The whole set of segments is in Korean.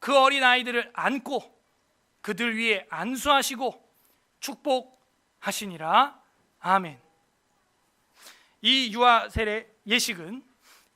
그 어린 아이들을 안고 그들 위에 안수하시고 축복하시니라 아멘 이 유아 세례 예식은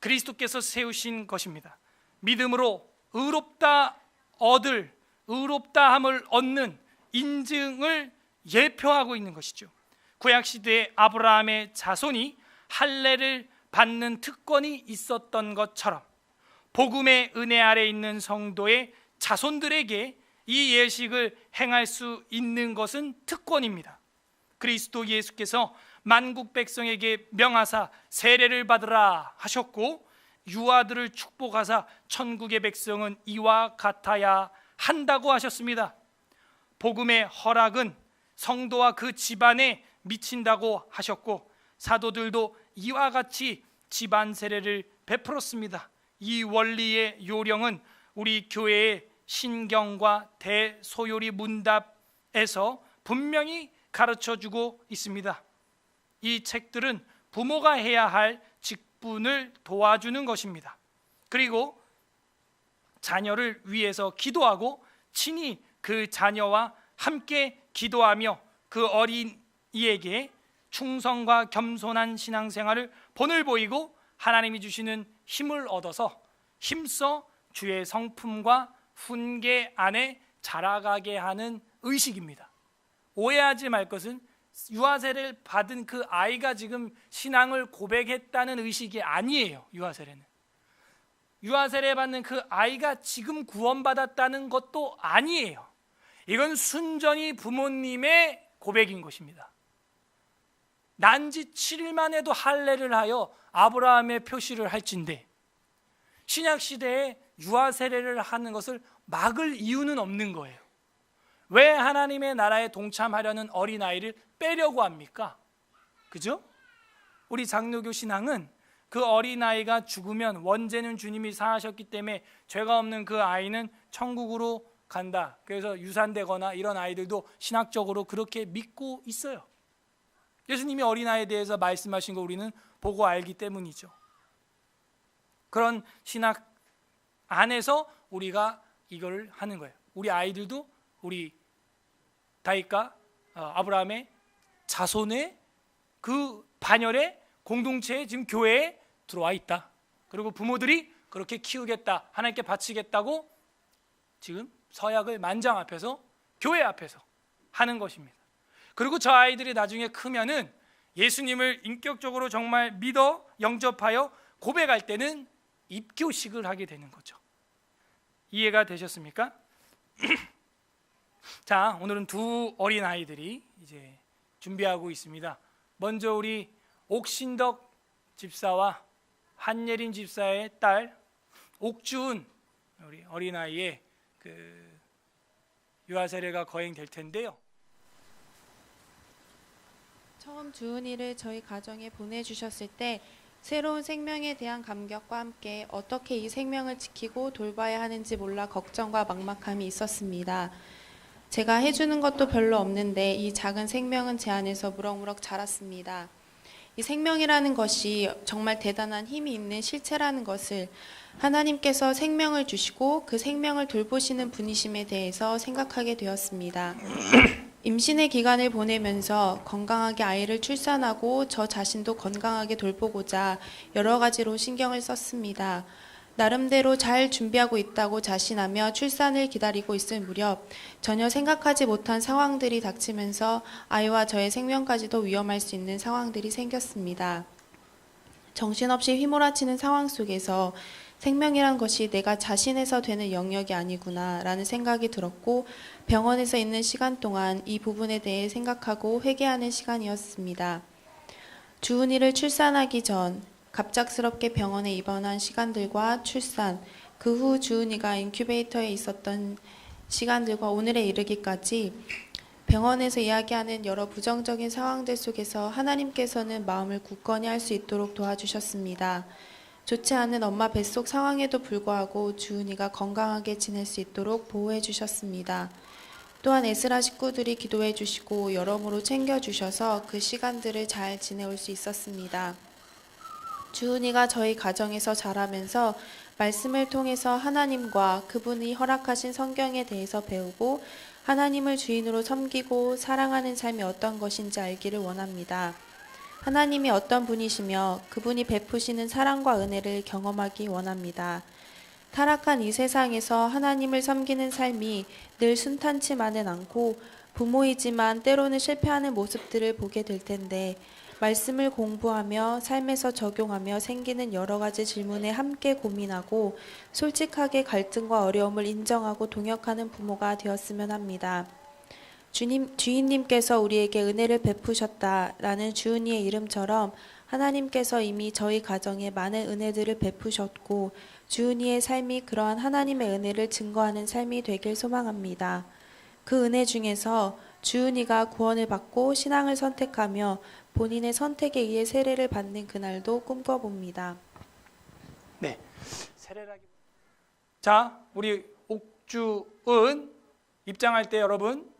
그리스도께서 세우신 것입니다. 믿음으로 의롭다 얻을 의롭다함을 얻는 인증을 예표하고 있는 것이죠. 구약 시대에 아브라함의 자손이 할례를 받는 특권이 있었던 것처럼 복음의 은혜 아래 있는 성도의 자손들에게 이 예식을 행할 수 있는 것은 특권입니다. 그리스도 예수께서 만국 백성에게 명하사 세례를 받으라 하셨고 유아들을 축복하사 천국의 백성은 이와 같아야 한다고 하셨습니다. 복음의 허락은 성도와 그 집안에 미친다고 하셨고 사도들도 이와 같이 집안 세례를 베풀었습니다. 이 원리의 요령은 우리 교회의 신경과 대소요리 문답에서 분명히 가르쳐 주고 있습니다. 이 책들은 부모가 해야 할 직분을 도와주는 것입니다. 그리고 자녀를 위해서 기도하고 친히 그 자녀와 함께 기도하며 그 어린 이에게 충성과 겸손한 신앙생활을 본을 보이고 하나님이 주시는 힘을 얻어서 힘써 주의 성품과 훈계 안에 자라가게 하는 의식입니다. 오해하지 말 것은 유아세를 받은 그 아이가 지금 신앙을 고백했다는 의식이 아니에요. 유아세례는. 유아세례 받는 그 아이가 지금 구원받았다는 것도 아니에요. 이건 순전히 부모님의 고백인 것입니다. 난지 7일만 해도 할례를 하여 아브라함의 표시를 할진데 신약 시대에 유아 세례를 하는 것을 막을 이유는 없는 거예요. 왜 하나님의 나라에 동참하려는 어린아이를 빼려고 합니까? 그죠? 우리 장로교 신앙은 그 어린아이가 죽으면 원죄는 주님이 사하셨기 때문에 죄가 없는 그 아이는 천국으로 간다. 그래서 유산되거나 이런 아이들도 신학적으로 그렇게 믿고 있어요. 예수님이 어린아이에 대해서 말씀하신 거 우리는 보고 알기 때문이죠. 그런 신학 안에서 우리가 이걸 하는 거예요. 우리 아이들도 우리 다윗과 어, 아브라함의 자손의 그 반열의 공동체에 지금 교회에 들어와 있다. 그리고 부모들이 그렇게 키우겠다, 하나님께 바치겠다고 지금 서약을 만장 앞에서 교회 앞에서 하는 것입니다. 그리고 저 아이들이 나중에 크면은 예수님을 인격적으로 정말 믿어 영접하여 고백할 때는 입교식을 하게 되는 거죠. 이해가 되셨습니까? 자, 오늘은 두 어린 아이들이 이제 준비하고 있습니다. 먼저 우리 옥신덕 집사와 한예린 집사의 딸 옥주은 우리 어린 아이의 그 유아 세례가 거행될 텐데요. 처음 주은이를 저희 가정에 보내주셨을 때 새로운 생명에 대한 감격과 함께 어떻게 이 생명을 지키고 돌봐야 하는지 몰라 걱정과 막막함이 있었습니다. 제가 해주는 것도 별로 없는데 이 작은 생명은 제 안에서 무럭무럭 자랐습니다. 이 생명이라는 것이 정말 대단한 힘이 있는 실체라는 것을 하나님께서 생명을 주시고 그 생명을 돌보시는 분이심에 대해서 생각하게 되었습니다. 임신의 기간을 보내면서 건강하게 아이를 출산하고 저 자신도 건강하게 돌보고자 여러 가지로 신경을 썼습니다. 나름대로 잘 준비하고 있다고 자신하며 출산을 기다리고 있을 무렵 전혀 생각하지 못한 상황들이 닥치면서 아이와 저의 생명까지도 위험할 수 있는 상황들이 생겼습니다. 정신없이 휘몰아치는 상황 속에서 생명이란 것이 내가 자신에서 되는 영역이 아니구나 라는 생각이 들었고 병원에서 있는 시간 동안 이 부분에 대해 생각하고 회개하는 시간이었습니다. 주은이를 출산하기 전 갑작스럽게 병원에 입원한 시간들과 출산 그 후 주은이가 인큐베이터에 있었던 시간들과 오늘에 이르기까지 병원에서 이야기하는 여러 부정적인 상황들 속에서 하나님께서는 마음을 굳건히 할 수 있도록 도와주셨습니다. 좋지 않은 엄마 뱃속 상황에도 불구하고 주은이가 건강하게 지낼 수 있도록 보호해 주셨습니다. 또한 에스라 식구들이 기도해 주시고 여러모로 챙겨 주셔서 그 시간들을 잘 지내올 수 있었습니다. 주은이가 저희 가정에서 자라면서 말씀을 통해서 하나님과 그분이 허락하신 성경에 대해서 배우고 하나님을 주인으로 섬기고 사랑하는 삶이 어떤 것인지 알기를 원합니다. 하나님이 어떤 분이시며 그분이 베푸시는 사랑과 은혜를 경험하기 원합니다. 타락한 이 세상에서 하나님을 섬기는 삶이 늘 순탄치만은 않고 부모이지만 때로는 실패하는 모습들을 보게 될 텐데 말씀을 공부하며 삶에서 적용하며 생기는 여러 가지 질문에 함께 고민하고 솔직하게 갈등과 어려움을 인정하고 동역하는 부모가 되었으면 합니다. 주님, 주인님께서 우리에게 은혜를 베푸셨다라는 주은이의 이름처럼 하나님께서 이미 저희 가정에 많은 은혜들을 베푸셨고 주은이의 삶이 그러한 하나님의 은혜를 증거하는 삶이 되길 소망합니다. 그 은혜 중에서 주은이가 구원을 받고 신앙을 선택하며 본인의 선택에 의해 세례를 받는 그날도 꿈꿔봅니다. 네. 세례라기. 자, 우리 옥주은 입장할 때 여러분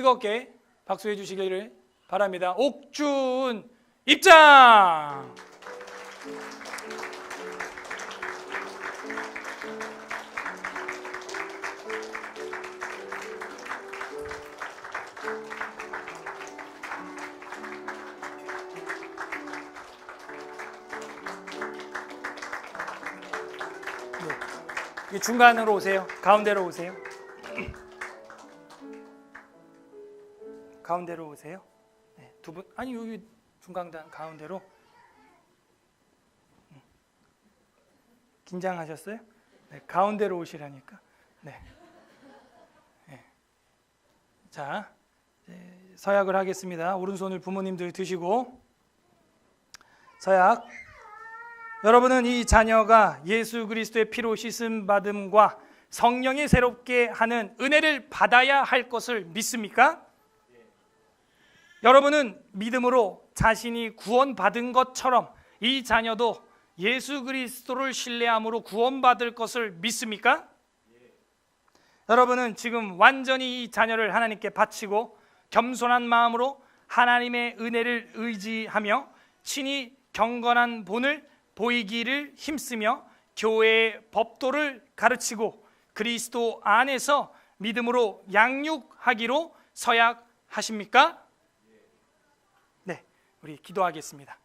뜨겁게 박수해 주시기를 바랍니다. 옥주은 입장. 이 중간으로 오세요. 가운데로 오세요. 가운데로 오세요. 네, 두 분 아니 여기 중간단 가운데로 음. 긴장하셨어요? 네, 가운데로 오시라니까. 네. 네. 자 서약을 하겠습니다. 오른손을 부모님들 드시고 서약. 여러분은 이 자녀가 예수 그리스도의 피로 씻음 받음과 성령이 새롭게 하는 은혜를 받아야 할 것을 믿습니까? 여러분은 믿음으로 자신이 구원받은 것처럼 이 자녀도 예수 그리스도를 신뢰함으로 구원받을 것을 믿습니까? 여러분은 지금 완전히 이 자녀를 하나님께 바치고 겸손한 마음으로 하나님의 은혜를 의지하며 친히 경건한 본을 보이기를 힘쓰며 교회의 법도를 가르치고 그리스도 안에서 믿음으로 양육하기로 서약하십니까? 네, 우리 기도하겠습니다.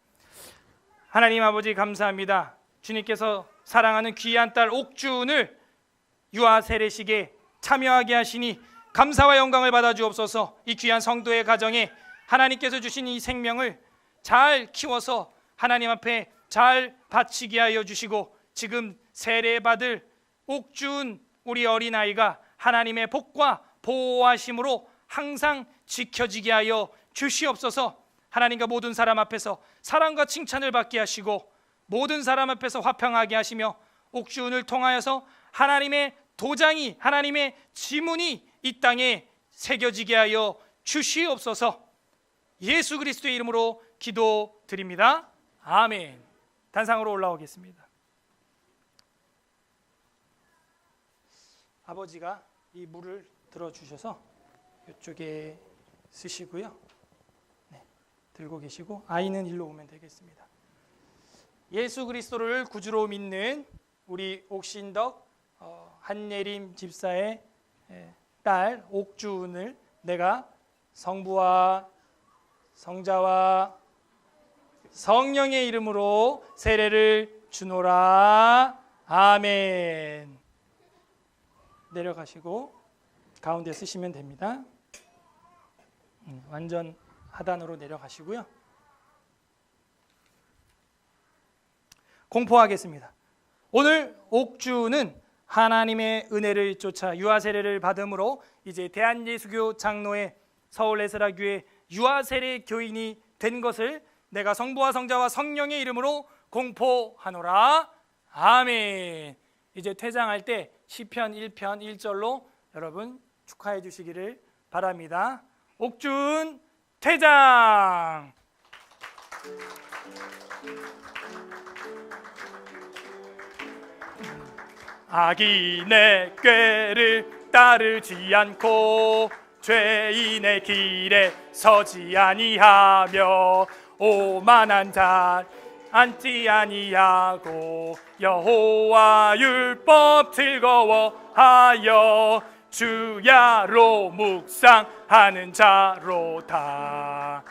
하나님 아버지 감사합니다. 주님께서 사랑하는 귀한 딸 옥준을 유아 세례식에 참여하게 하시니 감사와 영광을 받아 주옵소서. 이 귀한 성도의 가정에 하나님께서 주신 이 생명을 잘 키워서 하나님 앞에 잘 바치게 하여 주시고 지금 세례 받을 옥준 우리 어린아이가 하나님의 복과 보호하심으로 항상 지켜지게 하여 주시옵소서. 하나님과 모든 사람 앞에서 사랑과 칭찬을 받게 하시고 모든 사람 앞에서 화평하게 하시며 옥준을 통하여서 하나님의 도장이 하나님의 지문이 이 땅에 새겨지게 하여 주시옵소서. 예수 그리스도의 이름으로 기도드립니다. 아멘. 단상으로 올라오겠습니다. 아버지가 이 물을 들어 주셔서 이쪽에 쓰시고요. 네, 들고 계시고 아이는 일로 오면 되겠습니다. 예수 그리스도를 구주로 믿는 우리 옥신덕 어, 한예림 집사의 에, 딸 옥주은을 내가 성부와 성자와 성령의 이름으로 세례를 주노라. 아멘. 내려가시고 가운데 쓰시면 됩니다. 음, 완전 하단으로 내려가시고요. 공포하겠습니다. 오늘 옥주는 하나님의 은혜를 쫓아 유아 세례를 받음으로 이제 대한예수교 장로의 서울 에스라 교회 유아 세례 교인이 된 것을 내가 성부와 성자와 성령의 이름으로 공포하노라. 아멘. 이제 퇴장할 때 시편 1편 1절로 여러분 축하해 주시기를 바랍니다. 옥준 퇴장. 악인의 꾀를 따르지 않고 죄인의 길에 서지 아니하며 오만한 자 앉지 아니하고 여호와 율법 즐거워하여 주야로 묵상하는 자로다.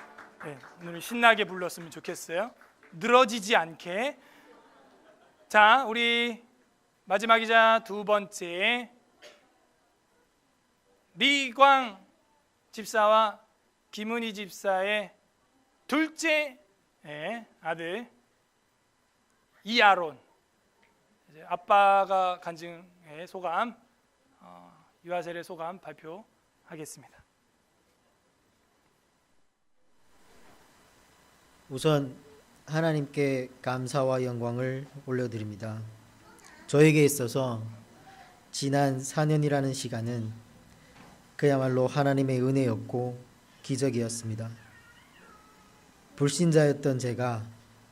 네, 오늘 신나게 불렀으면 좋겠어요. 늘어지지 않게. 자, 우리 마지막이자 두 번째 리광 집사와 김은희 집사의 둘째 예, 아들 이아론 아빠가 간증의 소감 어, 유아셀의 소감 발표하겠습니다. 우선 하나님께 감사와 영광을 올려드립니다. 저에게 있어서 지난 4년이라는 시간은 그야말로 하나님의 은혜였고 기적이었습니다. 불신자였던 제가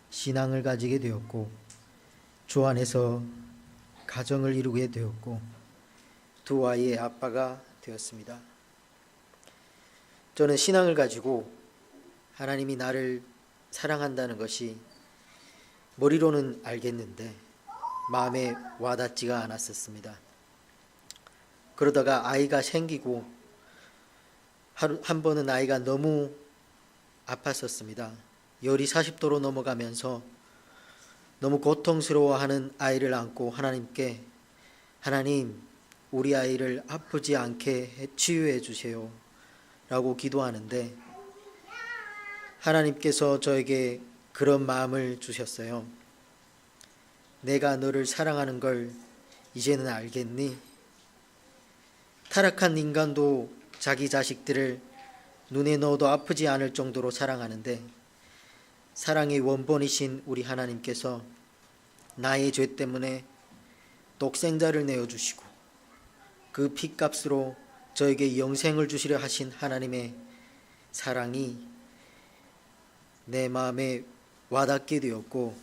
신앙을 가지게 되었고 주 안에서 가정을 이루게 되었고 두 아이의 아빠가 되었습니다. 저는 신앙을 가지고 하나님이 나를 사랑한다는 것이 머리로는 알겠는데 마음에 와닿지가 않았었습니다. 그러다가 아이가 생기고 하루 한 번은 아이가 너무 아팠었습니다. 열이 40도로 넘어가면서 너무 고통스러워하는 아이를 안고 하나님께 하나님 우리 아이를 아프지 않게 치유해 주세요. 라고 기도하는데 하나님께서 저에게 그런 마음을 주셨어요. 내가 너를 사랑하는 걸 이제는 알겠니? 타락한 인간도 자기 자식들을 눈에 넣어도 아프지 않을 정도로 사랑하는데 사랑의 원본이신 우리 하나님께서 나의 죄 때문에 독생자를 내어 주시고 그 피값으로 저에게 영생을 주시려 하신 하나님의 사랑이 내 마음에 와닿게 되었고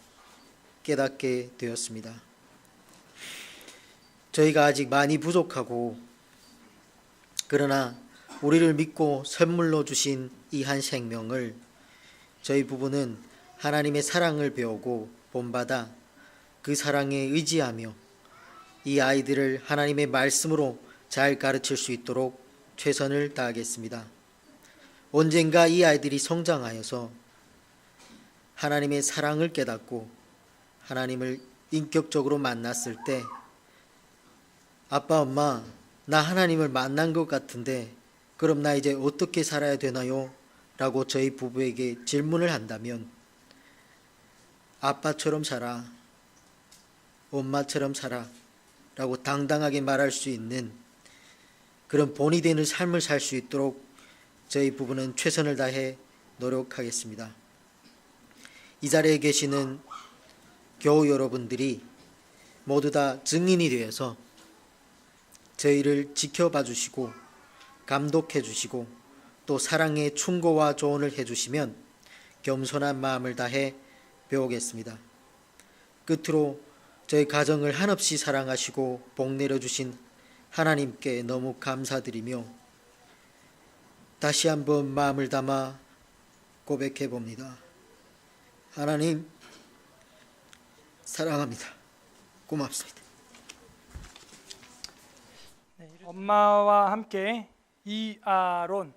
깨닫게 되었습니다. 저희가 아직 많이 부족하고 그러나 우리를 믿고 선물로 주신 이 한 생명을 저희 부부는 하나님의 사랑을 배우고 본받아 그 사랑에 의지하며 이 아이들을 하나님의 말씀으로 잘 가르칠 수 있도록 최선을 다하겠습니다. 언젠가 이 아이들이 성장하여서 하나님의 사랑을 깨닫고 하나님을 인격적으로 만났을 때 아빠 엄마 나 하나님을 만난 것 같은데 그럼 나 이제 어떻게 살아야 되나요? 라고 저희 부부에게 질문을 한다면 아빠처럼 살아 엄마처럼 살아 라고 당당하게 말할 수 있는 그런 본이 되는 삶을 살 수 있도록 저희 부부는 최선을 다해 노력하겠습니다. 이 자리에 계시는 교우 여러분들이 모두 다 증인이 되어서 저희를 지켜봐 주시고 감독해 주시고 또 사랑의 충고와 조언을 해 주시면 겸손한 마음을 다해 배우겠습니다. 끝으로 저희 가정을 한없이 사랑하시고 복 내려 주신 하나님께 너무 감사드리며 다시 한번 마음을 담아 고백해 봅니다. 하나님 사랑합니다. 고맙습니다. 엄마와 함께 이아론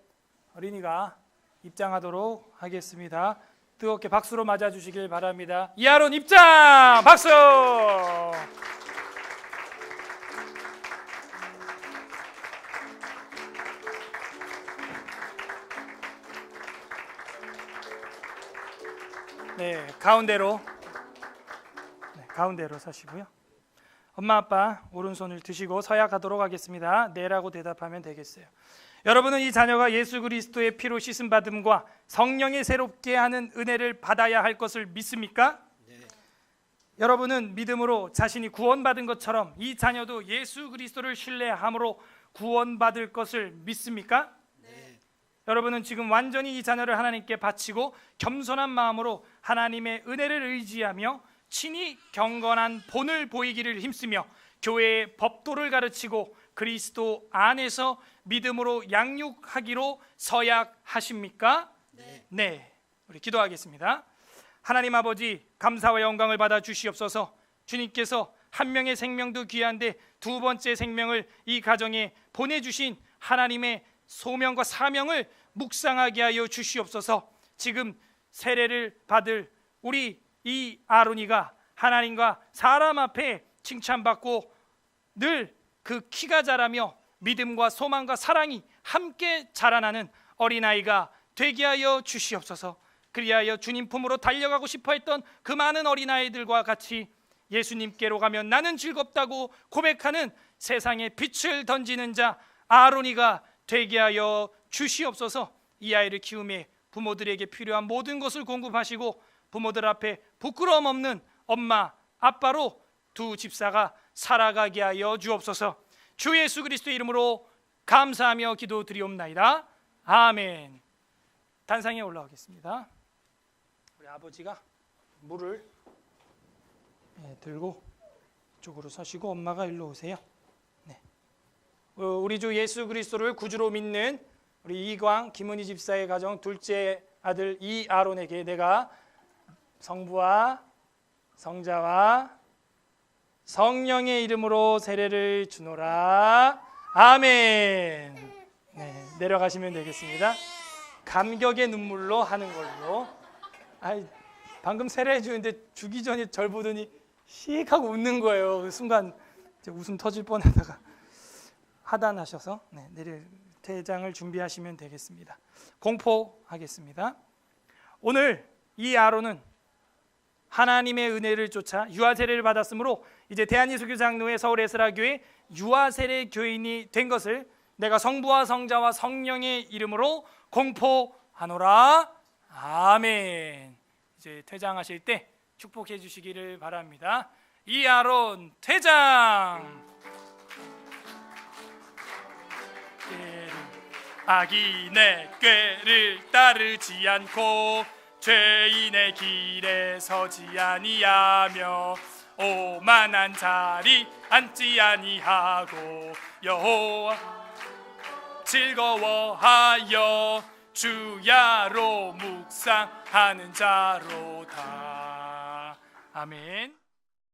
어린이가 입장하도록 하겠습니다. 뜨겁게 박수로 맞아 주시길 바랍니다. 이아론 입장! 박수! 네, 가운데로 네, 가운데로 서시고요. 엄마 아빠 오른손을 드시고 서약하도록 하겠습니다. 네라고 대답하면 되겠어요. 여러분은 이 자녀가 예수 그리스도의 피로 씻음 받음과 성령의 새롭게 하는 은혜를 받아야 할 것을 믿습니까? 여러분은 믿음으로 자신이 구원받은 것처럼 이 자녀도 예수 그리스도를 신뢰함으로 구원받을 것을 믿습니까? 여러분은 지금 완전히 이 자녀를 하나님께 바치고 겸손한 마음으로 하나님의 은혜를 의지하며 친히 경건한 본을 보이기를 힘쓰며 교회의 법도를 가르치고 그리스도 안에서 믿음으로 양육하기로 서약하십니까? 네. 우리 기도하겠습니다. 하나님 아버지 감사와 영광을 받아 주시옵소서. 주님께서 한 명의 생명도 귀한데 두 번째 생명을 이 가정에 보내 주신 하나님의 소명과 사명을 묵상하게 하여 주시옵소서. 지금 세례를 받을 우리 이 아론이가 하나님과 사람 앞에 칭찬받고 늘 그 키가 자라며 믿음과 소망과 사랑이 함께 자라나는 어린아이가 되게 하여 주시옵소서. 그리하여 주님 품으로 달려가고 싶어 했던 그 많은 어린아이들과 같이 예수님께로 가면 나는 즐겁다고 고백하는 세상에 빛을 던지는 자 아론이가 되게 하여 주시옵소서. 이 아이를 키움에 부모들에게 필요한 모든 것을 공급하시고 부모들 앞에 부끄러움 없는 엄마 아빠로 두 집사가 살아가게 하여 주옵소서. 주 예수 그리스도의 이름으로 감사하며 기도드리옵나이다. 아멘. 단상에 올라오겠습니다. 우리 아버지가 물을 예, 들고 이쪽으로 서시고 엄마가 일로 오세요. 네. 어, 우리 주 예수 그리스도를 구주로 믿는 우리 이광 김은희 집사의 가정 둘째 아들 이아론에게 내가 성부와 성자와 성령의 이름으로 세례를 주노라. 아멘. 네, 내려가시면 되겠습니다. 감격의 눈물로 하는 걸로. 아이, 방금 세례해 주는데 주기 전에 절 보더니 씩 하고 웃는 거예요. 그 순간 웃음 터질 뻔하다가 하단하셔서 네, 내릴 퇴장을 준비하시면 되겠습니다. 공포하겠습니다. 오늘 이 아론은 하나님의 은혜를 쫓아 유아 세례를 받았으므로 이제 대한예수교 장로회 서울 에스라 교회 유아 세례 교인이 된 것을 내가 성부와 성자와 성령의 이름으로 공포하노라. 아멘. 이제 퇴장하실 때 축복해 주시기를 바랍니다. 이아론 퇴장. 악인의 꾀를 따르지 않고 죄인의 길에 서지 아니하며 오만한 자리 앉지 아니하고 여호와 즐거워하여 주야로 묵상하는 자로다. 아멘.